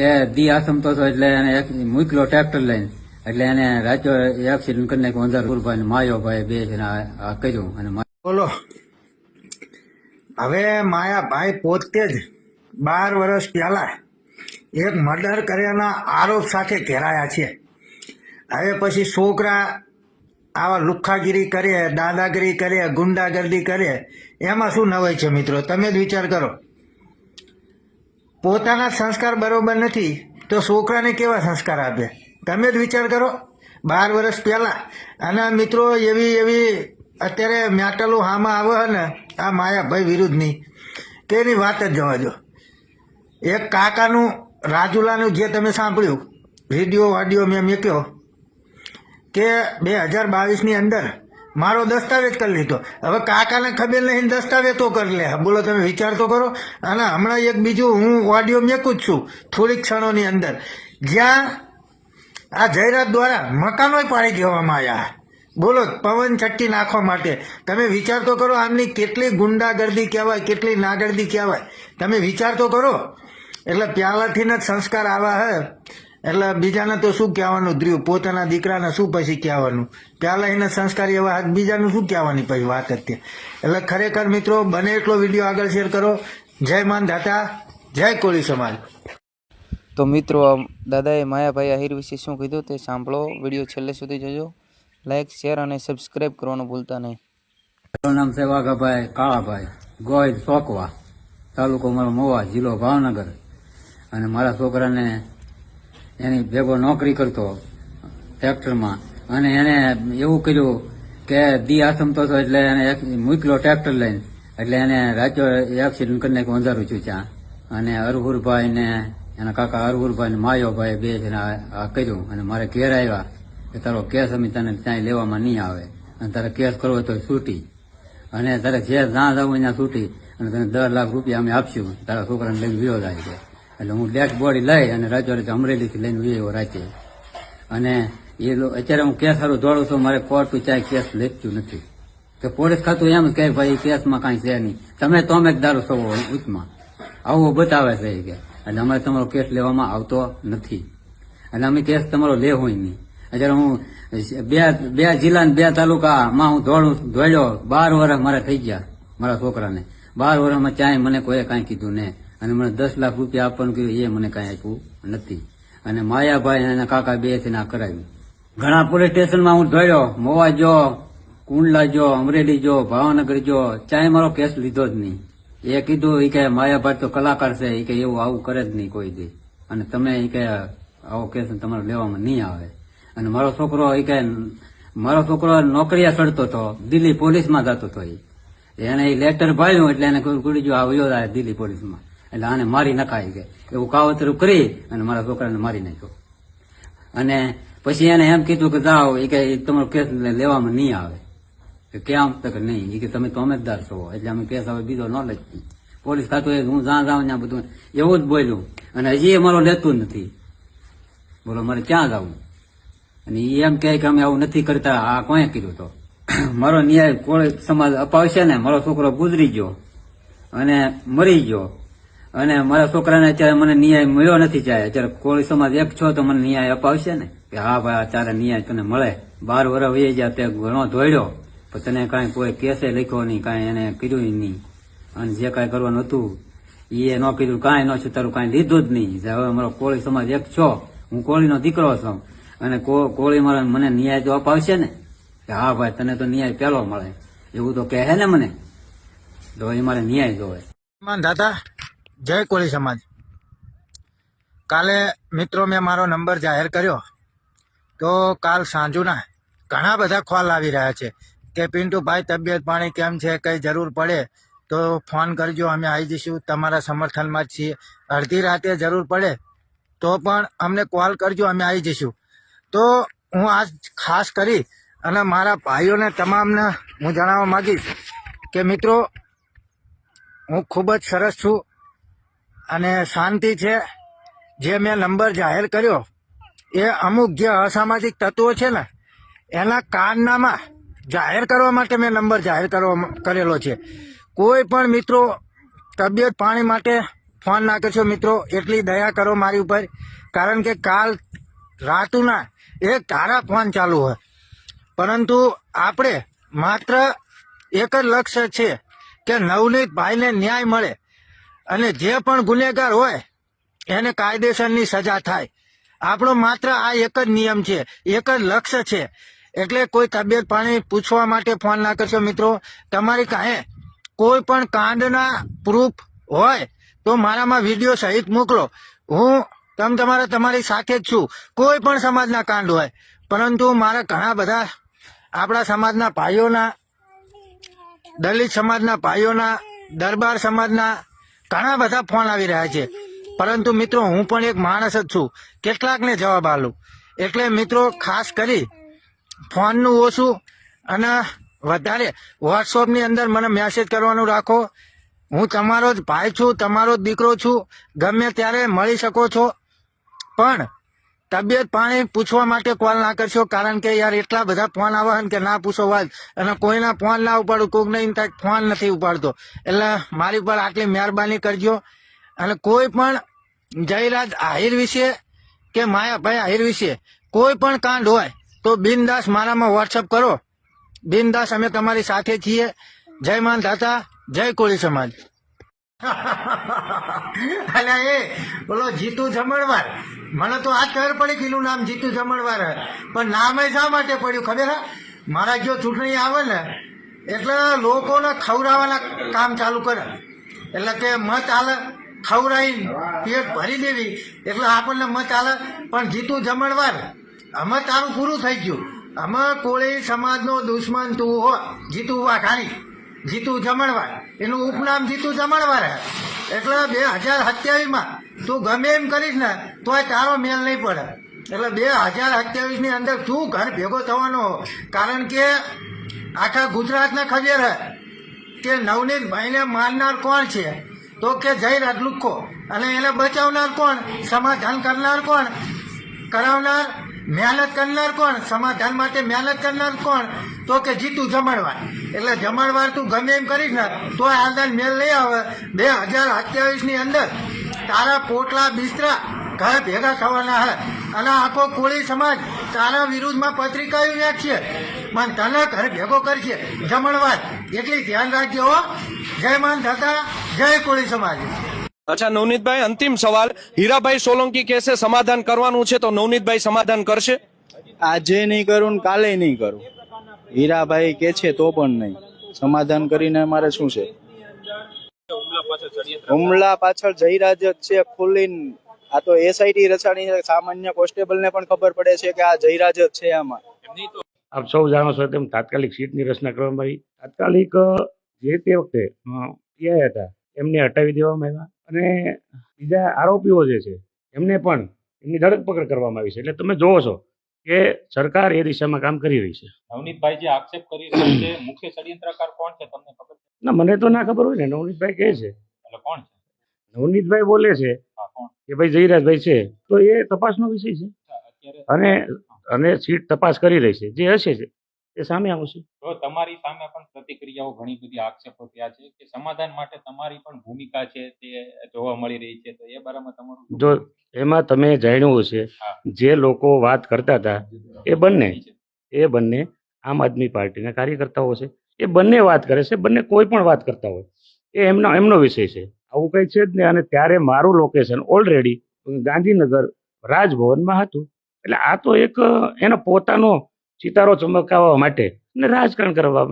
કે દી આસમતો હતો એટલે એને એક મૂકલો ટ્રેક્ટર લઈને, એટલે એને રાત્યો એક્સિડન્ટ કરી નાખ્યો અંધાર ગુરુભાઈ માયો ભાઈ બે છે આ કર્યું અને બોલો. હવે માયાભાઈ પોતે જ બાર વર્ષ પહેલા એક મર્ડર કર્યાના આરોપ સાથે ઘેરાયા છે. હવે પછી છોકરા આવા લુખ્ખાગીરી કરે, દાદાગીરી કરે, ગુંડાગર્દી કરે, એમાં શું નવાય છે મિત્રો? તમે જ વિચાર કરો. પોતાના સંસ્કાર બરાબર નથી, તો છોકરાને કેવા સંસ્કાર આપે? તમે જ વિચાર કરો. બાર વર્ષ પહેલાં અને મિત્રો એવી એવી અત્યારે મેટલો હામાં આવે ને, આ માયાભાઈ વિરુદ્ધની તેની વાત જ જવા દો. એક કાકાનું, રાજુલાનું જે તમે સાંભળ્યું રેડિયો ઓડિયો મેં મેક્યો, કે બે હજાર બાવીસની અંદર મારો દસ્તાવેજ કરી લીધો. હવે કાકાને ખબર નહીં દસ્તાવેજ તો કરી લે. બોલો, તમે વિચાર તો કરો. અને હમણાં એક બીજું હું ઓડિયો મેકું જ છું, થોડીક ક્ષણોની અંદર. જ્યાં આ જાહેરાત દ્વારા મકાનો પાડી દેવામાં આવ્યા બોલો, પવન છટ્ટી નાખવા માટે. તમે વિચાર તો કરો, આમની કેટલી ગુંડાગર્દી કહેવાય, કેટલી નાગર્દી કહેવાય. તમે વિચાર તો કરો. એટલે પહેલાંથી જ સંસ્કાર આવા હે. એટલે બીજાને તો શું કહેવાનું? ધ્રિયું પોતાના દીકરાને શું પછી કહેવાનું? પહેલાં એના સંસ્કારી એવા હાથ બીજાનું શું કહેવાની પછી વાત હતી એટલે ખરેખર મિત્રો બને એટલો વીડિયો આગળ શેર કરો. જય માન દાતા જય કોળી સમાજ. તો મિત્રો દાદાએ માયાભાઈ આહિર વિશે શું કીધું તે સાંભળો. વીડિયો છેલ્લે સુધી જોજો. લાઇક શેર અને સબસ્ક્રાઈબ કરવાનું ભૂલતા નહીં. મારું નામ છે વાઘાભાઈ કાળાભાઈ ગોય ચોકવા તાલુકો મારો મોવા જિલ્લો ભાવનગર. અને મારા છોકરાને એની ભેગો નોકરી કરતો ટ્રેક્ટરમાં. અને એને એવું કર્યું કે દી આસમતો હતો એટલે એને મૂકલો ટ્રેક્ટર લઈને. એટલે એને રાત્યો એક્સિડન્ટ કરીને અંધારું છું ત્યાં. અને અરહુરભાઈ ને એના કાકા અરહુરભાઈ ને માયોભાઈ બે જણા આ કર્યું. અને મારે ઘેર આવ્યા કે તારો કેસ અમે તને ત્યાં લેવામાં નહીં આવે. અને તારે કેસ કરવો તો છૂટી. અને તારે જે ના જવું ત્યાં છૂટી. અને તને દસ લાખ રૂપિયા અમે આપશું. તારા છોકરાને લઈને વિયો જાય છે. એટલે હું ડેડ બોડી લઈ અને રાતે રાતે અમરેલીથી લઈને વિયો રાતે. અને એ અત્યારે હું કેસ સારું દોડું છું, મારે કોર્ટ ચાય કેસ લેતું નથી. કે પોલીસ ખાતું એમ કે ભાઈ કેસમાં કાંઈ છે નહીં. તમે તો અમે દારૂ છો ઉચ્ચમાં આવું બતાવે છે કે. એટલે અમારે તમારો કેસ લેવામાં આવતો નથી. અને અમે કેસ તમારો લેવો નહીં. અત્યારે હું બે બે જિલ્લા બે તાલુકામાં હું દોડું, દોડ્યો, બાર વર્ષ મારે થઈ ગયા મારા છોકરાને. બાર વર્ષમાં ચાય મને કોઈ કાંઈ કીધું ને. અને મને દસ લાખ રૂપિયા આપવાનું કર્યું એ મને કાંઈ આપ્યું નથી. અને માયાભાઈ અને કાકા બે થઈને ના કરાવ્યું. ઘણા પોલીસ સ્ટેશનમાં હું જોયો, મોવા જો, કુંડલા જો, અમરેલી જો, ભાવનગર જો ચાય મારો કેસ લીધો જ નહીં. એ કીધું એ કે માયાભાઈ તો કલાકાર છે એ કે એવું આવું કરે જ નહીં કોઈ દી. અને તમે એ કે આવો કેસ તમારે લેવામાં નહીં આવે. અને મારો છોકરો એ કે, મારો છોકરો નોકરીયા ચડતો હતો, દિલ્હી પોલીસમાં જતો હતો એને એ લેટર ભાળ્યું એટલે એને કુડી જો આવ્યો દિલ્હી પોલીસમાં. એટલે આને મારી નખાય કે એવું કાવતરું કરી અને મારા છોકરાને મારી નાખ્યો. અને પછી એને એમ કીધું કે જાઓ એ કે તમારો કેસ લેવામાં નહીં આવે. કે કેમ તો કે નહીં? એ કે તમે તો અમેજદાર છો. એટલે અમે કેસ હવે બીજો ન લખી. પોલીસ ખાતું હું જ્યાં જાઉં ત્યાં બધું. એવું જ બોલ્યું. અને હજી એ મારો લેતું નથી. બોલો, મારે ક્યાં જવું અને એ એમ કહે કે અમે આવું નથી કરતા. આ કોણે કીધું તો? મારો ન્યાય કોઈ સમાજ અપાવશે ને, મારો છોકરો ગુજરી ગયો અને મરી ગયો. અને મારા છોકરાને અત્યારે મને ન્યાય મળ્યો નથી જાય. અત્યારે કોળી સમાજ એક છો તો મને ન્યાય અપાવશે ને? કે હા ભાઈ અત્યારે ન્યાય તને મળે. બાર વર્ષ વહી જાય તે ઘણો ધોડ્યો પણ તને કાંઈ કોઈ કેસે લખ્યો નહીં, કાંઈ એને કીધું નહીં. અને જે કાંઈ કરવાનું હતું એ ન કીધું કાંઈ ન છે તારું કાંઈ લીધું જ નહીં. હવે મારો કોળી સમાજ એક છો, હું કોળીનો દીકરો છું. અને કોળી મારા મને ન્યાય તો અપાવશે ને? કે હા ભાઈ, તને તો ન્યાય પેલો મળે. એવું તો કહે ને મને? તો એ મારે ન્યાય જોવે. દાદા જય કોળી સમાજ. કાલે મિત્રો મેં મારો નંબર જાહેર કર્યો તો કાલ સાંજુના ઘણા બધા કોલ આવી રહ્યા છે કે પિન્ટુભાઈ, તબિયત પાણી કેમ છે? કંઈ જરૂર પડે? તો ફોન કરજો, અમે આવી જઈશું. તમારા સમર્થનમાં જ છીએ. અડધી રાતે જરૂર પડે તો પણ અમને કોલ કરજો, અમે આવી જઈશું. તો હું આજ ખાસ કરી અને મારા ભાઈઓને તમામને હું જણાવવા માગીશ કે મિત્રો, હું ખૂબ જ સરસ છું. અને શાંતિ છે. જે મેં નંબર જાહેર કર્યો, એ અમુક જે અસામાજિક તત્વો છે ને, એના કારનામાં જાહેર કરવા માટે મેં નંબર જાહેર કરવા કરેલો છે. કોઈ પણ મિત્રો તબિયત પાણી માટે ફોન ના કરશો મિત્રો, એટલી દયા કરો મારી ઉપર, કારણ કે કાલ રાતુના એક તારા ફોન ચાલુ હોય. પરંતુ આપણે માત્ર એક જ લક્ષ્ય છે કે નવનીત ભાઈને ન્યાય મળે. અને જે પણ ગુનેગાર હોય, એને કાયદેસરની સજા થાય. આપણો માત્ર આ એક જ નિયમ છે, એક જ લક્ષ્ય છે. એટલે કોઈ તબિયત પાણી પૂછવા માટે ફોન ના કરશો મિત્રો. તમારી કાંઈ કોઈ પણ કાંડના પ્રૂફ હોય, તો મારામાં વીડિયો સહિત મોકલો. હું તમ તમારા તમારી સાથે જ છું. કોઈ પણ સમાજના કાંડ હોય, પરંતુ મારા ઘણા બધા આપણા સમાજના ભાઈઓના, દલિત સમાજના ભાઈઓના, દરબાર સમાજના ઘણા બધા ફોન આવી રહ્યા છે. પરંતુ મિત્રો, હું પણ એક માણસ જ છું. કેટલાકને જવાબ આલું. એટલે મિત્રો, ખાસ કરી ફોનનું ઓછું અને વધારે વોટ્સઅપની અંદર મને મેસેજ કરવાનું રાખો. હું તમારો જ ભાઈ છું, તમારો જ દીકરો છું. ગમે ત્યારે મળી શકો છો. પણ તબિયત પાણી પૂછવા માટે કોલ ના કરશો, કારણ કે યાર એટલા બધા ફોન આવે કે ના પૂછો વાત. અને કોઈના ફોન ના ઉપાડું, કોઈક નહીં ત્યાં ફોન નથી ઉપાડતો. એટલે મારી પર આટલી મહેરબાની કરજો. અને કોઈ પણ જયરાજ આહિર વિશે કે માયાભાઈ આહિર વિશે, કોઈ પણ કાંડ હોય, તો બિનદાસ મારામાં વોટ્સઅપ કરો. બિનદાસ અમે તમારી સાથે છીએ. જય માન દાતા, જય કોળી સમાજ. અલે એ, બોલો, જીતુ જમણવાર. મને તો આ ખબર પડી એનું નામ જીતુ જમણવાર પણ નામ શા માટે પડ્યું? ખબર મારા જો ચૂંટણી આવે ને, એટલે લોકોને ખવડાવવાના કામ ચાલુ કરે. એટલે કે મત આલે ખવડાવી પેટ ભરી દેવી. એટલે આપણને મત આલે. પણ જીતુ જમણવાર, અમે તારું પૂરું થઈ ગયું. અમે કોળી સમાજનો દુશ્મન તું હો. જીતુ વાઘાણી જીતુ જમણવાર. એનું ઉપનામ જીતુ જમણવાર હે. એટલે બે હજાર સત્યાવીસમાં તું ગમે એમ કરીશ ને તો તારો મેલ નહીં પડે. એટલે બે હજાર સત્યાવીસની અંદર તું ઘર ભેગો થવાનો. કારણ કે આખા ગુજરાતને ખબર હે કે નવનીત ભાઈને મારનાર કોણ છે? તો કે જય રાજલુખો અને એને બચાવનાર કોણ? સમાધાન કરનાર કોણ? કરાવનાર મહેનત કરનાર કોણ? સમાધાન માટે મહેનત કરનાર કોણ? તો કે જીતું જમણવાર એટલે જમણવાર તું ગમે એમ કરીશ ને તો આદાન મેળ લઈ આવે. બે હજાર સત્યાવીસની અંદર તારા પોટલા બિસ્તરા ઘર ભેગા થવાના હે. અને આખો કોળી સમાજ તારા વિરુદ્ધમાં પત્રિકાઓ નાખશે. પણ તને ઘર ભેગો કરશે. જમણવાર એટલી ધ્યાન રાખજો જય માન થતા જય કોળી સમાજ. અચ્છા નવનીતભાઈ અંતિમ સવાલ. હીરાભાઈ સોલંકી કહેશે સમાધાન કરવાનું છે તો નવનીતભાઈ સમાધાન કરશે? આજે નહીં કરું ને કાલે નહીં કરું. હીરાભાઈ કે છે તો પણ નહીં. સમાધાન કરીને મારે શું છે? હુમલા પાછળ જયરાજ જ છે ખુલ્લી આ તો એસઆઈટી રચાણી છે. સામાન્ય કોન્સ્ટેબલ ને પણ ખબર પડે છે કે આ જયરાજ જ છે આમાં. આપ સૌ જાણો છો તેમ તાત્કાલિક સીટની રચના કરવામાં આવી. તાત્કાલિક જે તે વખતે પીઆઈ હતા એમને હટાવી દેવામાં આવ્યા. અને બીજા આરોપીઓ જે છે એમને પણ એમની ધરપકડ કરવામાં આવી છે. એટલે તમે જોવો છો કે સરકાર એ દિશામાં કામ કરી રહી છે. નવનીતભાઈ જે આક્ષેપ કરી રહ્યા છે મુખ્ય ષડયંત્રકાર કોણ છે તમને ખબર ના મને તો ના ખબર હોય ને નવનીતભાઈ કહે છે. એટલે કોણ છે? નવનીતભાઈ બોલે છે કે ભાઈ જયરાજભાઈ છે તો એ તપાસનો વિષય છે. અત્યારે અને અને સીટ તપાસ કરી રહી છે જે હશે એ સામે આવશે. તો તમારી સામે પણ પ્રતિક્રિયાઓ ઘણી બધી આક્ષેપો થયા છે કે સમાધાન માટે તમારી પણ ભૂમિકા છે તે જોવા મળી રહી છે. તો એ બારામાં તમારું જો એમાં તમે જાણ્યું હશે જે લોકો વાત કરતા હતા એ બંને? એ બંને આમ આદમી પાર્ટીના કાર્યકર્તાઓ છે એ બંને વાત કરે છે બંને કોઈ પણ વાત કરતા હોય. એ એમનો એમનો વિષય છે. આવું કંઈ છે જ નહીં. અને ત્યારે મારું લોકેશન ઓલરેડી ગાંધીનગર રાજભવનમાં હતું. એટલે આ તો એક એનો પોતાનો સિતારો ચમકાવવા માટે અને રાજકારણ કરવા